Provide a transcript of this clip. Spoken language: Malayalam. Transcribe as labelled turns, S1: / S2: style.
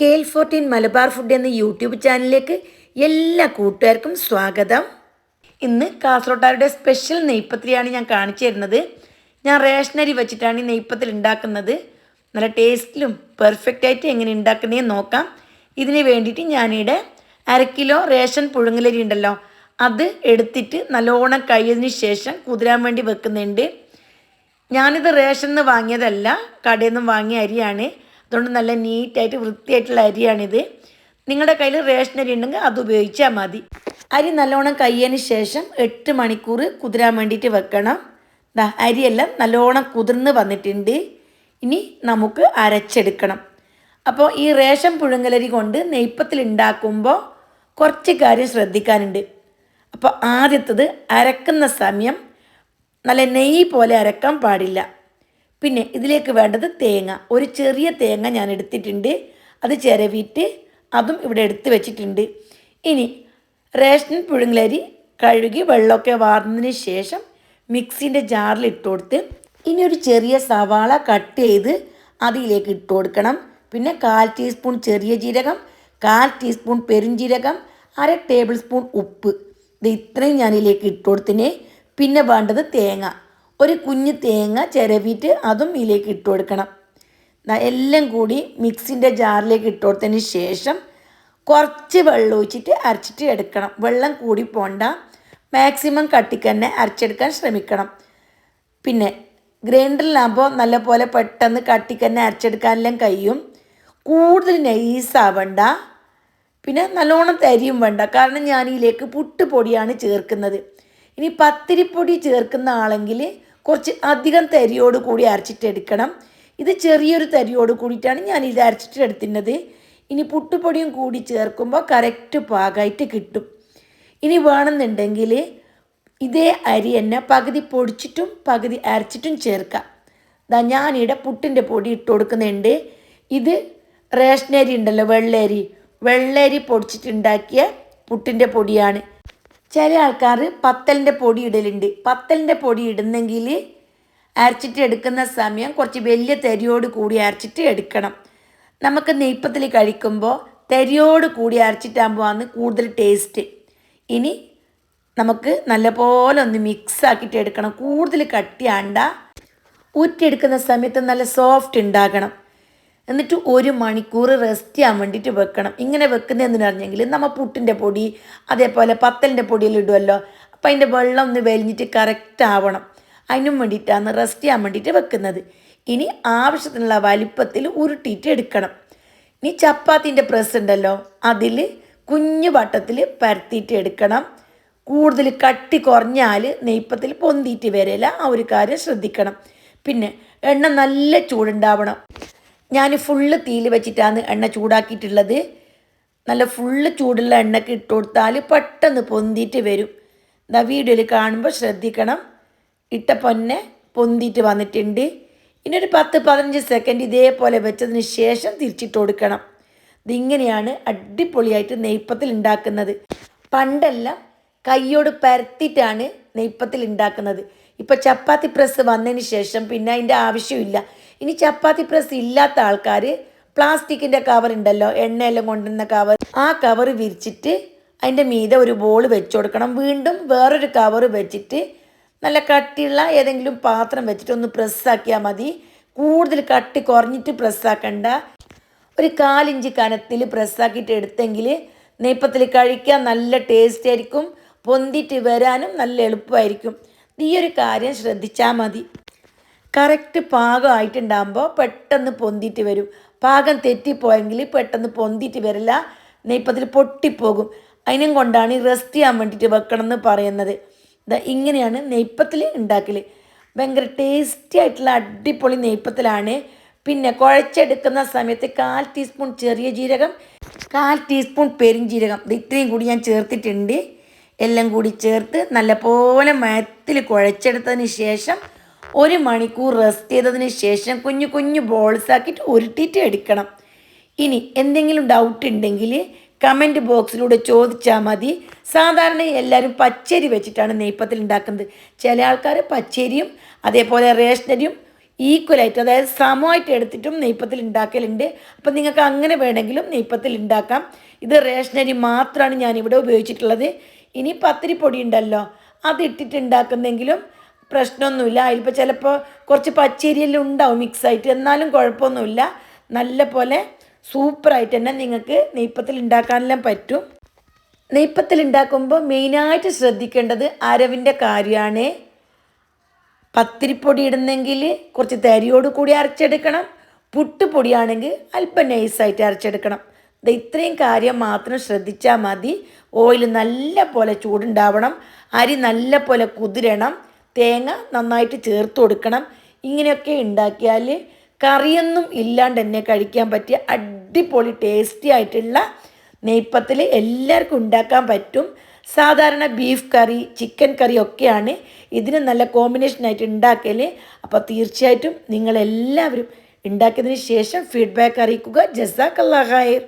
S1: K L fourteen Malabar food എന്ന യൂട്യൂബ് ചാനലിലേക്ക് എല്ലാ കൂട്ടുകാർക്കും സ്വാഗതം. ഇന്ന് കാസർഗോട്ടാരുടെ സ്പെഷ്യൽ നെയ്പ്പത്തിരിയാണ് ഞാൻ കാണിച്ചു തരുന്നത്. ഞാൻ റേഷനരി വെച്ചിട്ടാണ് ഈ നെയ്പ്പത്തിൽ ഉണ്ടാക്കുന്നത്. നല്ല ടേസ്റ്റിലും പെർഫെക്റ്റ് ആയിട്ട് എങ്ങനെ ഉണ്ടാക്കുന്നതെന്ന് നോക്കാം. ഇതിന് വേണ്ടിയിട്ട് ഞാനിവിടെ അര കിലോ റേഷൻ പുഴുങ്ങലരി ഉണ്ടല്ലോ അത് എടുത്തിട്ട് നല്ലോണം കഴിയതിന് ശേഷം കുതിരാൻ വേണ്ടി വെക്കുന്നുണ്ട്. ഞാനിത് റേഷനിൽ നിന്ന് വാങ്ങിയതല്ല കടയിൽ നിന്നും വാങ്ങിയ അരിയാണ്. അതുകൊണ്ട് നല്ല നീറ്റായിട്ട് വൃത്തിയായിട്ടുള്ള അരിയാണിത്. നിങ്ങളുടെ കയ്യിൽ റേഷൻ അരി ഉണ്ടെങ്കിൽ അത് ഉപയോഗിച്ചാൽ മതി. അരി നല്ലോണം കയ്യതിന് ശേഷം എട്ട് മണിക്കൂർ കുതിരാൻ വേണ്ടിയിട്ട് വെക്കണം. ദാ അരിയെല്ലാം നല്ലോണം കുതിർന്ന് വന്നിട്ടുണ്ട്. ഇനി നമുക്ക് അരച്ചെടുക്കണം. അപ്പോൾ ഈ റേഷൻ പുഴുങ്ങലരി കൊണ്ട് നെയ്പ്പത്തിൽ ഉണ്ടാക്കുമ്പോൾ കുറച്ച് കാര്യം ശ്രദ്ധിക്കാനുണ്ട്. അപ്പോൾ ആദ്യത്തത് അരക്കുന്ന സമയം നല്ല നെയ്യ് പോലെ അരക്കാൻ പാടില്ല. പിന്നെ ഇതിലേക്ക് വേണ്ടത് തേങ്ങ. ഒരു ചെറിയ തേങ്ങ ഞാൻ എടുത്തിട്ടുണ്ട്. അത് ചിരവിയിട്ട് അതും ഇവിടെ എടുത്ത് വെച്ചിട്ടുണ്ട്. ഇനി റേഷൻ പുഴുങ്ങലരി കഴുകി വെള്ളമൊക്കെ വാർന്നതിന് ശേഷം മിക്സിന്റെ ജാറിൽ ഇട്ട് കൊടുത്ത് ഇനി ഒരു ചെറിയ സവാള കട്ട് ചെയ്ത് അതിലേക്ക് ഇട്ട് കൊടുക്കണം. പിന്നെ കാൽ ടീസ്പൂൺ ചെറിയ ജീരകം കാൽ ടീസ്പൂൺ പെരുംജീരകം അര ടേബിൾ സ്പൂൺ ഉപ്പ്. ഇത് ഇത്രയും ഞാനിതിലേക്ക് ഇട്ട് കൊടുത്തിനെ. പിന്നെ വേണ്ടത് തേങ്ങ. ഒരു കുഞ്ഞ് തേങ്ങ ചിരവിയിട്ട് അതും ഇതിലേക്ക് ഇട്ട് കൊടുക്കണം. എല്ലാം കൂടി മിക്സിന്റെ ജാറിലേക്ക് ഇട്ട് കൊടുത്തതിന് ശേഷം കുറച്ച് വെള്ളം ഒഴിച്ചിട്ട് അരച്ചിട്ട് എടുക്കണം. വെള്ളം കൂടി പോണ്ട. മാക്സിമം കട്ടിക്ക് തന്നെ അരച്ചെടുക്കാൻ ശ്രമിക്കണം. പിന്നെ ഗ്രൈൻഡറിലാകുമ്പോൾ നല്ലപോലെ പെട്ടെന്ന് കട്ടിക്ക് തന്നെ അരച്ചെടുക്കാനെല്ലാം കഴിയും. കൂടുതൽ നൈസാവണ്ട. പിന്നെ നല്ലോണം തരിയും വേണ്ട. കാരണം ഞാൻ ഇതിലേക്ക് പുട്ടുപൊടിയാണ് ചേർക്കുന്നത്. ഇനി പത്തിരിപ്പൊടി ചേർക്കുന്ന ആളെങ്കിൽ കുറച്ച് അധികം തരിയോട് കൂടി അരച്ചിട്ടെടുക്കണം ഇത് ചെറിയൊരു തരിയോട് കൂടിയിട്ടാണ് ഞാൻ ഇത് അരച്ചിട്ട് എടുത്തിരുന്നത്. ഇനി പുട്ടുപൊടിയും കൂടി ചേർക്കുമ്പോൾ കറക്റ്റ് പാകമായിട്ട് കിട്ടും. ഇനി വേണമെന്നുണ്ടെങ്കിൽ ഇതേ അരി തന്നെ പകുതി പൊടിച്ചിട്ടും പകുതി അരച്ചിട്ടും ചേർക്കാം. ഇതാ ഞാനിവിടെ പുട്ടിന്റെ പൊടി ഇട്ട് കൊടുക്കുന്നുണ്ട്. ഇത് റേഷനരി ഉണ്ടല്ലോ വെള്ളരി. വെള്ളരി പൊടിച്ചിട്ടുണ്ടാക്കിയ പുട്ടിന്റെ പൊടിയാണ്. ചില ആൾക്കാർ പത്തലിന്റെ പൊടി ഇടലുണ്ട്. പത്തലിന്റെ പൊടി ഇടുന്നെങ്കിൽ അരച്ചിട്ട് എടുക്കുന്ന സമയം കുറച്ച് വലിയ തരിയോട് കൂടി അരച്ചിട്ട് എടുക്കണം. നമുക്ക് നെയ്പ്പത്തിൽ കഴിക്കുമ്പോൾ തരിയോട് കൂടി അരച്ചിട്ടാകുമ്പോഴാണ് കൂടുതൽ ടേസ്റ്റ്. ഇനി നമുക്ക് നല്ലപോലെ ഒന്ന് മിക്സ് ആക്കിയിട്ട് എടുക്കണം. കൂടുതൽ കട്ടിയാണ്ട. ഊറ്റിയെടുക്കുന്ന സമയത്ത് നല്ല സോഫ്റ്റ് ഉണ്ടാകണം. എന്നിട്ട് ഒരു മണിക്കൂർ റെസ്റ്റ് ചെയ്യാൻ വേണ്ടിയിട്ട് വെക്കണം. ഇങ്ങനെ വെക്കുന്നതെന്ന് പറഞ്ഞെങ്കിൽ നമ്മൾ പുട്ടിന്റെ പൊടി അതേപോലെ പത്തലിന്റെ പൊടിയെല്ലാം ഇടുമല്ലോ അപ്പം അതിന്റെ വെള്ളം ഒന്ന് വലിഞ്ഞിട്ട് കറക്റ്റ് ആവണം. അതിനും വേണ്ടിയിട്ടാണ് റെസ്റ്റ് ചെയ്യാൻ വേണ്ടിയിട്ട് വെക്കുന്നത്. ഇനി ആവശ്യത്തിനുള്ള വലിപ്പത്തിൽ ഉരുട്ടിയിട്ട് എടുക്കണം. ഇനി ചപ്പാത്തിന്റെ പ്രസ് ഉണ്ടല്ലോ അതിൽ കുഞ്ഞു വട്ടത്തിൽ പരത്തിയിട്ട് എടുക്കണം. കൂടുതൽ കട്ടി കുറഞ്ഞാൽ നെയ്പ്പത്തിൽ പൊന്തിയിട്ട് വരില്ല ആ ഒരു കാര്യം ശ്രദ്ധിക്കണം. പിന്നെ എണ്ണ നല്ല ചൂടുണ്ടാവണം. ഞാൻ ഫുള്ള് തീയിൽ വെച്ചിട്ടാണ് എണ്ണ ചൂടാക്കിയിട്ടുള്ളത്. നല്ല ഫുള്ള് ചൂടുള്ള എണ്ണക്ക് ഇട്ട് കൊടുത്താൽ പെട്ടെന്ന് പൊന്തിയിട്ട് വരും. ഇതാ വീഡിയോയിൽ കാണുമ്പോൾ ശ്രദ്ധിക്കണം. ഇട്ട പൊന്നെ പൊന്തിയിട്ട് വന്നിട്ടുണ്ട്. ഇനി ഒരു പത്ത് പതിനഞ്ച് സെക്കൻഡ് ഇതേപോലെ വെച്ചതിന് ശേഷം തിരിച്ചിട്ട് കൊടുക്കണം. ഇതിങ്ങനെയാണ് അടിപൊളിയായിട്ട് നെയ്പ്പത്തിൽ ഉണ്ടാക്കുന്നത്. പണ്ടെല്ലാം കൈയോട് പരത്തിയിട്ടാണ് നെയ്പ്പത്തിൽ ഉണ്ടാക്കുന്നത്. ഇപ്പോൾ ചപ്പാത്തി പ്രസ് വന്നതിന് ശേഷം പിന്നെ അതിന്റെ ആവശ്യമില്ല. ഇനി ചപ്പാത്തി പ്രസ് ഇല്ലാത്ത ആൾക്കാർ പ്ലാസ്റ്റിക്കിന്റെ കവർ ഉണ്ടല്ലോ എണ്ണയെല്ലാം കൊണ്ടുവന്ന കവർ ആ കവർ വിരിച്ചിട്ട് അതിന്റെ മീതെ ഒരു ബോൾ വെച്ച് കൊടുക്കണം. വീണ്ടും വേറൊരു കവർ വെച്ചിട്ട് നല്ല കട്ടിയുള്ള ഏതെങ്കിലും പാത്രം വെച്ചിട്ട് ഒന്ന് പ്രസ്സാക്കിയാൽ മതി. കൂടുതൽ കട്ടി കുറഞ്ഞിട്ട് പ്രസ്സാക്കണ്ട ഒരു കാലിഞ്ച് കനത്തിൽ പ്രസ്സാക്കിയിട്ട് എടുത്തെങ്കിൽ നെയ്പ്പത്തിൽ കഴിക്കാൻ നല്ല ടേസ്റ്റ് ആയിരിക്കും. പൊന്തിട്ട് വരാനും നല്ല എളുപ്പമായിരിക്കും. ഈ ഒരു കാര്യം ശ്രദ്ധിച്ചാൽ മതി. കറക്റ്റ് പാകമായിട്ടുണ്ടാകുമ്പോൾ പെട്ടെന്ന് പൊന്തിയിട്ട് വരും. പാകം തെറ്റിപ്പോയെങ്കിൽ പെട്ടെന്ന് പൊന്തിയിട്ട് വരില്ല. നെയ്പ്പത്തിൽ പൊട്ടിപ്പോകും. അതിനും കൊണ്ടാണ് ഈ റെസ്റ്റ് ചെയ്യാൻ വേണ്ടിയിട്ട് വെക്കണം എന്ന് പറയുന്നത് ഇങ്ങനെയാണ് നെയ്പ്പത്തിൽ ഉണ്ടാക്കൽ ഭയങ്കര ടേസ്റ്റി ആയിട്ടുള്ള അടിപൊളി നെയ്പ്പത്തിലാണ് പിന്നെ കുഴച്ചെടുക്കുന്ന സമയത്ത് കാൽ ടീസ്പൂൺ ചെറിയ ജീരകം കാൽ ടീസ്പൂൺ പെരിഞ്ജീരകം ഇത് ഇത്രയും കൂടി ഞാൻ ചേർത്തിട്ടുണ്ട്. എല്ലാം കൂടി ചേർത്ത് നല്ലപോലെ മരത്തിൽ കുഴച്ചെടുത്തതിന് ശേഷം ഒരു മണിക്കൂർ റെസ്റ്റ് ചെയ്തതിന് ശേഷം കുഞ്ഞു കുഞ്ഞു ബോൾസ് ആക്കിയിട്ട് ഉരുട്ടിയിട്ട് എടുക്കണം. ഇനി എന്തെങ്കിലും ഡൗട്ട് ഉണ്ടെങ്കിൽ കമന്റ് ബോക്സിലൂടെ ചോദിച്ചാൽ മതി. സാധാരണ എല്ലാവരും പച്ചരി വെച്ചിട്ടാണ് നെയ്പ്പത്തിൽ ഉണ്ടാക്കുന്നത്. ചില ആൾക്കാർ പച്ചരിയും അതേപോലെ റേഷനരിയും ഈക്വലായിട്ട് അതായത് സമമായിട്ട് എടുത്തിട്ടും നെയ്പ്പത്തിൽ ഉണ്ടാക്കലുണ്ട്. അപ്പം നിങ്ങൾക്ക് അങ്ങനെ വേണമെങ്കിലും നെയ്പ്പത്തിൽ ഉണ്ടാക്കാം. ഇത് റേഷനരി മാത്രമാണ് ഞാനിവിടെ ഉപയോഗിച്ചിട്ടുള്ളത്. ഇനി പത്തിരിപ്പൊടി ഉണ്ടല്ലോ അത് ഇട്ടിട്ട് ഉണ്ടാക്കുന്നെങ്കിലും പ്രശ്നമൊന്നുമില്ല. അതിലിപ്പോൾ ചിലപ്പോൾ കുറച്ച് പച്ചരിയെല്ലാം ഉണ്ടാവും മിക്സായിട്ട് എന്നാലും കുഴപ്പമൊന്നുമില്ല. നല്ല പോലെ സൂപ്പറായിട്ട് തന്നെ നിങ്ങൾക്ക് നെയ്പ്പത്തിൽ ഉണ്ടാക്കാനെല്ലാം പറ്റും. നെയ്പ്പത്തിൽ ഉണ്ടാക്കുമ്പോൾ മെയിനായിട്ട് ശ്രദ്ധിക്കേണ്ടത് അരവിന്റെ കാര്യമാണ്. പത്തിരിപ്പൊടി ഇടുന്നെങ്കിൽ കുറച്ച് തരിയോട് കൂടി അരച്ചെടുക്കണം. പുട്ടുപൊടിയാണെങ്കിൽ അല്പം നൈസായിട്ട് അരച്ചെടുക്കണം. ഇത് ഇത്രയും കാര്യം മാത്രം ശ്രദ്ധിച്ചാൽ മതി. ഓയിൽ നല്ല പോലെ ചൂടുണ്ടാവണം. അരി നല്ല പോലെ കുതിരണം. തേങ്ങ നന്നായിട്ട് ചേർത്ത് കൊടുക്കണം. ഇങ്ങനെയൊക്കെ ഉണ്ടാക്കിയാൽ കറിയൊന്നും ഇല്ലാണ്ട് തന്നെ കഴിക്കാൻ പറ്റിയ അടിപൊളി ടേസ്റ്റി ആയിട്ടുള്ള നെയ്പ്പത്തിൽ എല്ലാവർക്കും ഉണ്ടാക്കാൻ പറ്റും. സാധാരണ ബീഫ് കറി ചിക്കൻ കറി ഒക്കെയാണ് ഇതിന് നല്ല കോമ്പിനേഷനായിട്ട് ഉണ്ടാക്കൽ അപ്പോൾ തീർച്ചയായിട്ടും നിങ്ങളെല്ലാവരും ഉണ്ടാക്കിയതിന് ശേഷം ഫീഡ്ബാക്ക് അറിയിക്കുക. ഖൈർ.